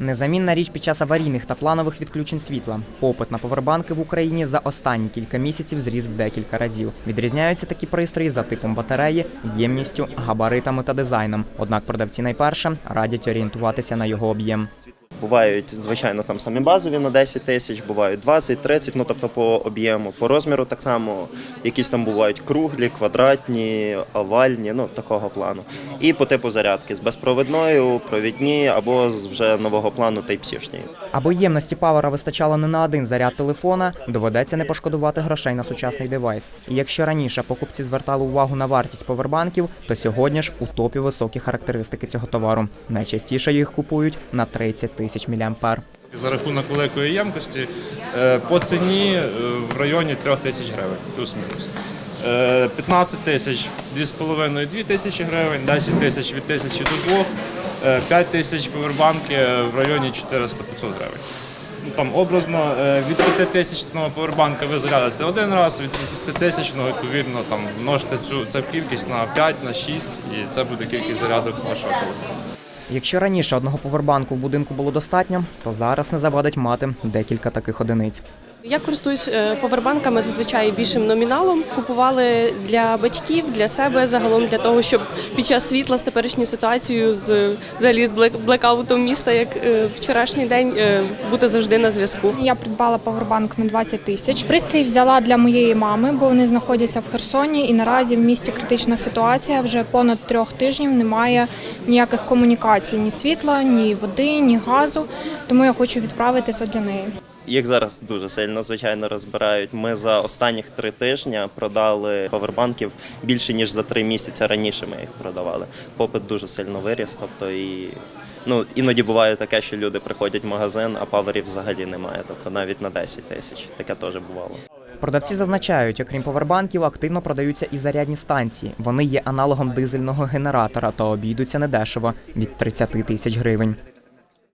Незамінна річ під час аварійних та планових відключень світла. Попит на повербанки в Україні за останні кілька місяців зріс в декілька разів. Відрізняються такі пристрої за типом батареї, ємністю, габаритами та дизайном. Однак продавці найперше радять орієнтуватися на його об'єм. Бувають, звичайно, там самі базові на 10 тисяч, бувають 20, 30, ну тобто по об'єму, по розміру так само. Якісь там бувають круглі, квадратні, овальні, ну такого плану. І по типу зарядки з безпровідною, провідні або з вже нового плану Type-C-шні. Аби ємності павера вистачало не на один заряд телефона, доведеться не пошкодувати грошей на сучасний девайс. І якщо раніше покупці звертали увагу на вартість повербанків, то сьогодні ж у топі високі характеристики цього товару. Найчастіше їх купують на 30 тисяч мА. За рахунок великої ємкості е, по ціні е, в районі 3 тисяч гривень, плюс-мінус. Е, 15 тисяч 2,5-2 тисячі гривень, 10 тисяч від тисячі до 2, 5 тисяч повербанки в районі 400-500 гривень. Ну, Там образно е, від 5 тисячного повербанка ви зарядите один раз, від 30 тисячного відповідно там множите цю, цю кількість на 5, на 6 і це буде кількість зарядок вашого телефону. Якщо раніше одного повербанку в будинку було достатньо, то зараз не завадить мати декілька таких одиниць. Я користуюсь е, повербанками зазвичай більшим номіналом. Купували для батьків, для себе загалом для того, щоб під час світла з теперішньою ситуацією з взагалі з блек- блекаутом міста, як е, вчорашній день, е, бути завжди на зв'язку. Я придбала павербанк на 20 тисяч. Пристрій взяла для моєї мами, бо вони знаходяться в Херсоні, і наразі в місті критична ситуація. Вже понад трьох тижнів немає ніяких комунікацій, ні світла, ні води, ні газу. Тому я хочу відправитися для неї. Їх зараз дуже сильно, звичайно, розбирають. Ми за останніх три тижні продали павербанків більше ніж за три місяці раніше. Ми їх продавали. Попит дуже сильно виріс. Тобто і ну іноді буває таке, що люди приходять в магазин, а паверів взагалі немає. Тобто навіть на 10 тисяч. Таке теж бувало. Продавці зазначають, окрім повербанків, активно продаються і зарядні станції. Вони є аналогом дизельного генератора та обійдуться недешево від 30 тисяч гривень.